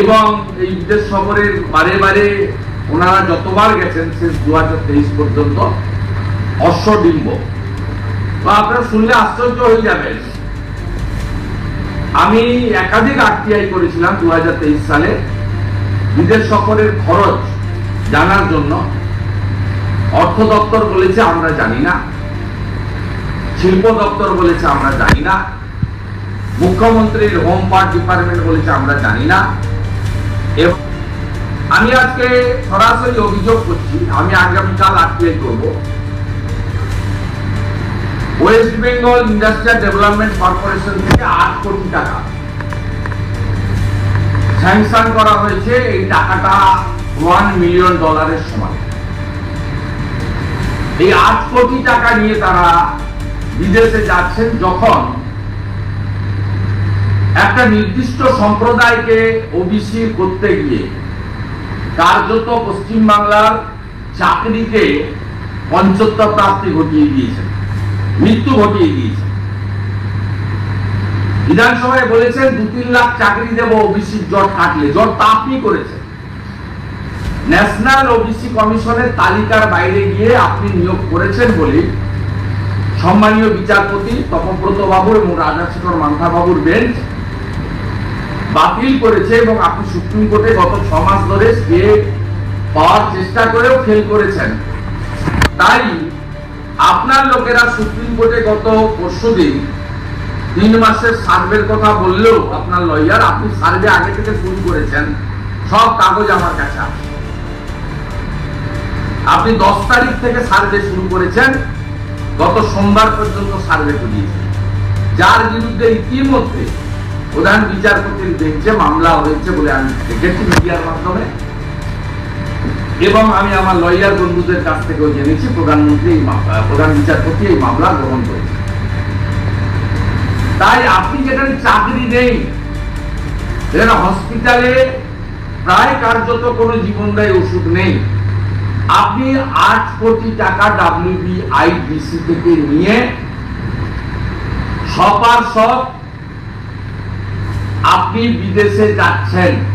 এবং এই বিদেশ সফরের বারে বারে ওনারা যতবার গেছেন শেষ দু হাজার তেইশ পর্যন্ত, অশ্বডিম্ব। বা আপনারা শুনলে আশ্চর্য হয়ে যাবেন। আমি একাধিক আরটিআই করেছিলাম দু সালে। বিদেশ সফরের খরচ জানার জন্য অর্থ দপ্তর বলেছে আমরা জানি না, শিল্প দপ্তর বলেছে আমরা জানি না, মুখ্যমন্ত্রীর হোম পার্ট ডিপার্টমেন্ট বলেছে আমরা জানি না। আমি আজকে সরাসরি অভিযোগ করছি, আমি আগামীকাল আরটিআই করব। West Bengal industrial development corporation থেকে আট কোটি টাকা স্যাংশন করা হয়েছে। এই টাকাটা ওয়ান মিলিয়ন ডলারের সমান। এই আট কোটি টাকা নিয়ে তারা বিদেশে যাচ্ছেন যখন একটা নির্দিষ্ট সম্প্রদায়কে ওবিসি করতে গিয়ে কার্যত পশ্চিমবাংলার চাকরিকে পঞ্চত্ব প্রাপ্তি ঘটিয়ে দিয়েছেন মৃত্যু ঘটিয়ে দিয়েছেন বিধানসভায় বলেছেন, দু তিন লাখ চাকরি দেব ওবিসি জট কাটলে, জট তা আপনি করেছেন। ন্যাশনাল ওবিসি কমিশনের তালিকার বাইরে গিয়ে আপনি নিয়োগ করেছেন বলে সম্মানীয় বিচারপতি তপব্রত বাবু এবং রাজাশেখর মান্থা বাবুর বেঞ্চ বাতিল করেছে এবং আপনি সুপ্রিম কোর্টে গত ছ মাস ধরে পাওয়ার চেষ্টা করেও ফেল করেছেন। তাই আপনার লোকেরা সুপ্রিম কোর্টে গত পরশু দিন তিন মাসের সার্ভের কথা বললেও আপনার লয়ার আপনি সার্ভে আগে থেকে শুরু করেছেন। সব কাগজ আমার কাছে আপনি দশ তারিখ থেকে সার্ভে শুরু করেছেন, গত সোমবার পর্যন্ত সার্ভে করিয়েছেন। যার বিরুদ্ধে ইতিমধ্যে প্রধান বিচারপতির বেঞ্চে মামলা হয়েছে বলে আমি দেখেছি মিডিয়ার মাধ্যমে। এবং আমি আমার লয়ার বন্ধুদের কাছ থেকেও জেনেছি, প্রধানমন্ত্রী প্রধান বিচারপতি এই মামলা গ্রহণ করেছে। তাই আপনি যেখানে চাকরি নেই হসপিটালে প্রায় কার্যত কোনো জীবনদায়ী ওষুধ নেই। আপনি আট কোটি টাকা ডাব্লিউবিআইডিসি থেকে নিয়ে সপার সব আপনি বিদেশে যাচ্ছেন।